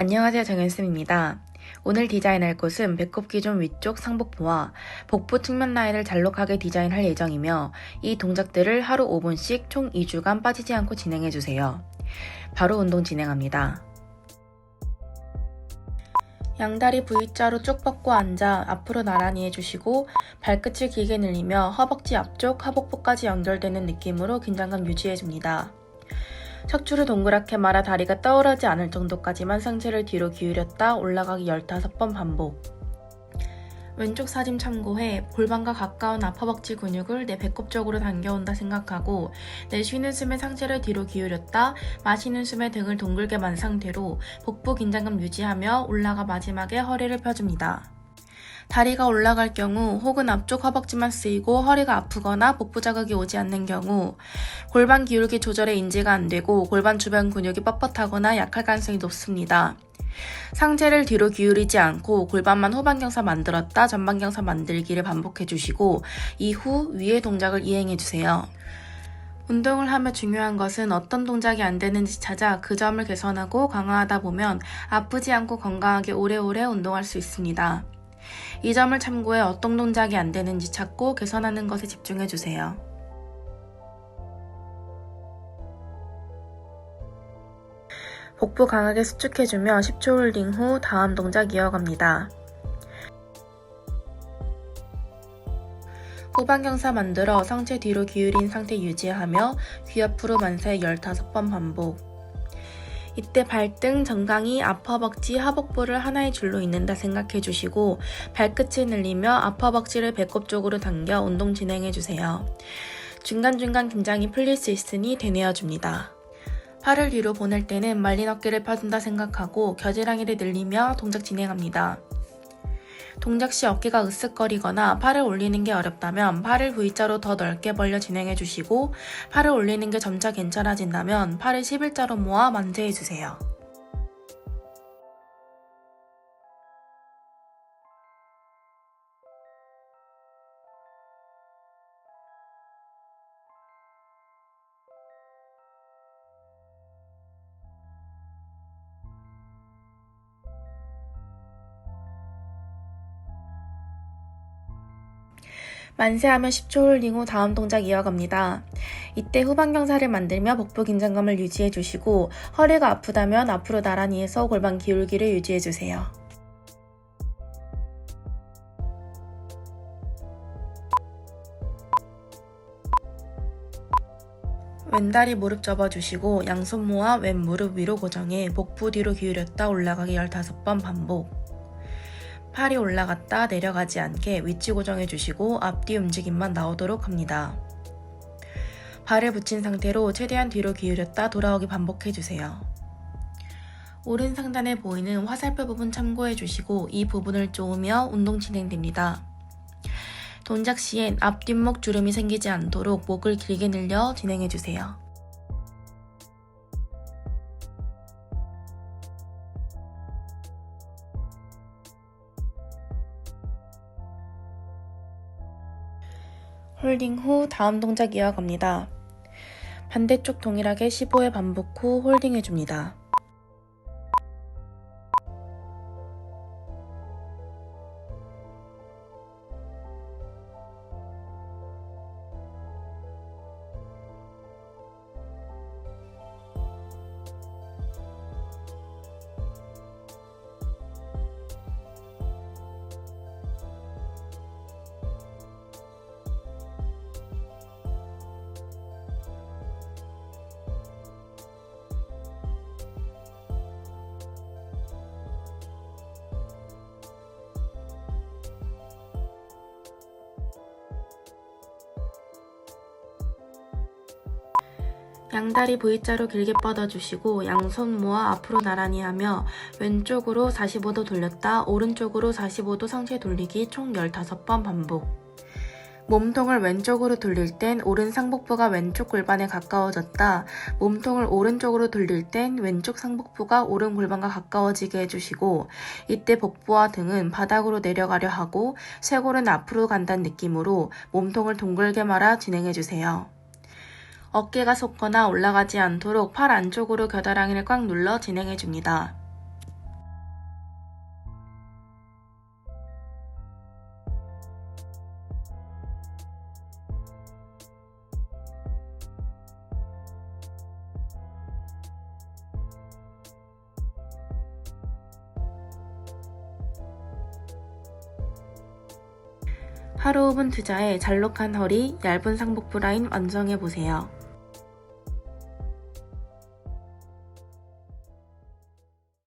안녕하세요 정연쌤입니다. 오늘 디자인할 곳은 배꼽 기존 위쪽 상복부와 복부 측면 라인을 잘록하게 디자인할 예정이며 이 동작들을 하루 5분씩 총 2주간 빠지지 않고 진행해주세요. 바로 운동 진행합니다. 양다리 V자로 쭉 뻗고 앉아 앞으로 나란히 해주시고 발끝을 길게 늘리며 허벅지 앞쪽 하복부까지 연결되는 느낌으로 긴장감 유지해줍니다. 척추를 동그랗게 말아 다리가 떠오르지 않을 정도까지만 상체를 뒤로 기울였다 올라가기 15번 반복. 왼쪽 사진 참고해 골반과 가까운 앞허벅지 근육을 내 배꼽 쪽으로 당겨온다 생각하고 내 쉬는 숨에 상체를 뒤로 기울였다 마시는 숨에 등을 둥글게 만 상태로 복부 긴장감 유지하며 올라가 마지막에 허리를 펴줍니다. 다리가 올라갈 경우 혹은 앞쪽 허벅지만 쓰이고 허리가 아프거나 복부 자극이 오지 않는 경우 골반 기울기 조절에 인지가 안 되고 골반 주변 근육이 뻣뻣하거나 약할 가능성이 높습니다. 상체를 뒤로 기울이지 않고 골반만 후반경사 만들었다 전방경사 만들기를 반복해 주시고 이후 위의 동작을 이행해 주세요. 운동을 하며 중요한 것은 어떤 동작이 안 되는지 찾아 그 점을 개선하고 강화하다 보면 아프지 않고 건강하게 오래오래 운동할 수 있습니다. 이 점을 참고해 어떤 동작이 안 되는지 찾고 개선하는 것에 집중해 주세요. 복부 강하게 수축해주며 10초 홀딩 후 다음 동작 이어갑니다. 후반경사 만들어 상체 뒤로 기울인 상태 유지하며 귀 앞으로 만세 15번 반복. 이때 발등, 정강이, 앞허벅지, 하복부를 하나의 줄로 잇는다 생각해 주시고 발끝을 늘리며 앞허벅지를 배꼽 쪽으로 당겨 운동 진행해 주세요. 중간중간 긴장이 풀릴 수 있으니 되뇌어 줍니다. 팔을 뒤로 보낼 때는 말린 어깨를 펴준다 생각하고 겨드랑이를 늘리며 동작 진행합니다. 동작 시 어깨가 으쓱거리거나 팔을 올리는 게 어렵다면 팔을 V자로 더 넓게 벌려 진행해 주시고 팔을 올리는 게 점차 괜찮아진다면 팔을 11자로 모아 만세해 주세요. 만세하며 10초 홀딩 후 다음 동작 이어갑니다. 이때 후방경사를 만들며 복부 긴장감을 유지해 주시고 허리가 아프다면 앞으로 나란히 해서 골반 기울기를 유지해 주세요. 왼다리 무릎 접어주시고 양손 모아 왼 무릎 위로 고정해 복부 뒤로 기울였다 올라가기 15번 반복. 팔이 올라갔다 내려가지 않게 위치 고정해 주시고 앞뒤 움직임만 나오도록 합니다. 발을 붙인 상태로 최대한 뒤로 기울였다 돌아오기 반복해 주세요. 오른 상단에 보이는 화살표 부분 참고해 주시고 이 부분을 쪼으며 운동 진행됩니다. 동작 시엔 앞 뒷목 주름이 생기지 않도록 목을 길게 늘려 진행해 주세요. 홀딩 후 다음 동작 이어갑니다. 반대쪽 동일하게 15회 반복 후 홀딩 해줍니다. 양다리 V자로 길게 뻗어주시고 양손 모아 앞으로 나란히 하며 왼쪽으로 45도 돌렸다 오른쪽으로 45도 상체 돌리기 총 15번 반복. 몸통을 왼쪽으로 돌릴 땐 오른 상복부가 왼쪽 골반에 가까워졌다. 몸통을 오른쪽으로 돌릴 땐 왼쪽 상복부가 오른 골반과 가까워지게 해주시고 이때 복부와 등은 바닥으로 내려가려 하고 쇄골은 앞으로 간다는 느낌으로 몸통을 동글게 말아 진행해주세요. 어깨가 솟거나 올라가지 않도록 팔 안쪽으로 겨드랑이를 꽉 눌러 진행해줍니다. 하루 5분 투자에 잘록한 허리, 얇은 상복부 라인 완성해보세요.